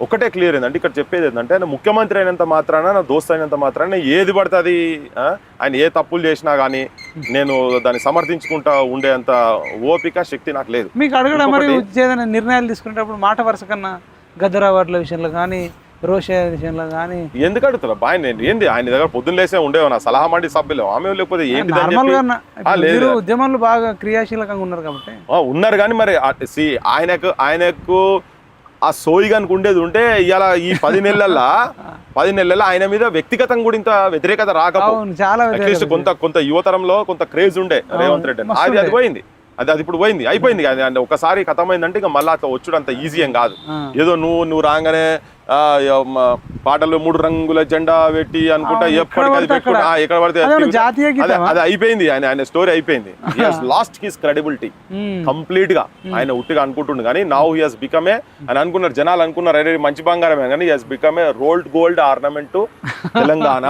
ఒకటే క్లియర్ ఏంటంటే ఇక్కడ చెప్పేది ఏంటంటే ఆయన ముఖ్యమంత్రి అయినంత మాత్రాన నా దోస్త్ అయినంత మాత్రాన ఏది పడుతుంది ఆయన ఏ తప్పులు చేసినా కానీ నేను దాన్ని సమర్థించుకుంటా ఉండేంత ఓపిక శక్తి నాకు లేదు. మీకు అడగడం మరి ఏదైనా నిర్ణయాలు తీసుకునేటప్పుడు మాట వరుస కన్నా గద్దరా విషయంలో కానీ రోషే విషయంలో కానీ ఎందుకు అడుగుతారా బాయ్ నేను ఏంది ఆయన దగ్గర పొద్దున్న లేసే ఉండేవా నా సలహా మండి సభ్యులు. ఆమె లేకపోతే ఏంటి ఉద్యమంలో బాగా క్రియాశీలకంగా ఉన్నారు కాబట్టి. ఉన్నారు కానీ మరి సి ఆయనకు ఆయనకు ఆ సోయి కనుక ఉండేది ఉంటే ఇవాళ ఈ పది నెలల్లో పది నెలల్లో ఆయన మీద వ్యక్తిగతంగా కూడా ఇంత వ్యతిరేకత రాకపో అవును చాలా అట్లీస్ట్ వ్యతిరేకత. కొంత కొంత యువతరంలో కొంత క్రేజ్ ఉండే రేవంత్ రెడ్డి అది అది. పోయింది అది అది ఇప్పుడు పోయింది అయిపోయింది అది ఒకసారి కథమైందంటే ఇంకా మళ్ళీ అట్లా వచ్చుడు అంత ఈజీ ఏం కాదు. ఏదో నువ్వు నువ్వు రాగానే పాటలు మూడు రంగుల జెండా పెట్టి అనుకుంటా ఎప్పటికీ పెట్టుకుంటా. ఎక్కడ పడితే అదే అయిపోయింది. ఆయన ఆయన స్టోరీ అయిపోయింది. Lost his credibility. కంప్లీట్గా. ఆయన ఉట్టిగా అనుకుంటుండు కానీ now he has become a అని అనుకున్నారు జనాలు అనుకున్నారు అరే మంచి బంగారమే కానీ he has become a rolled gold ornament Telangana.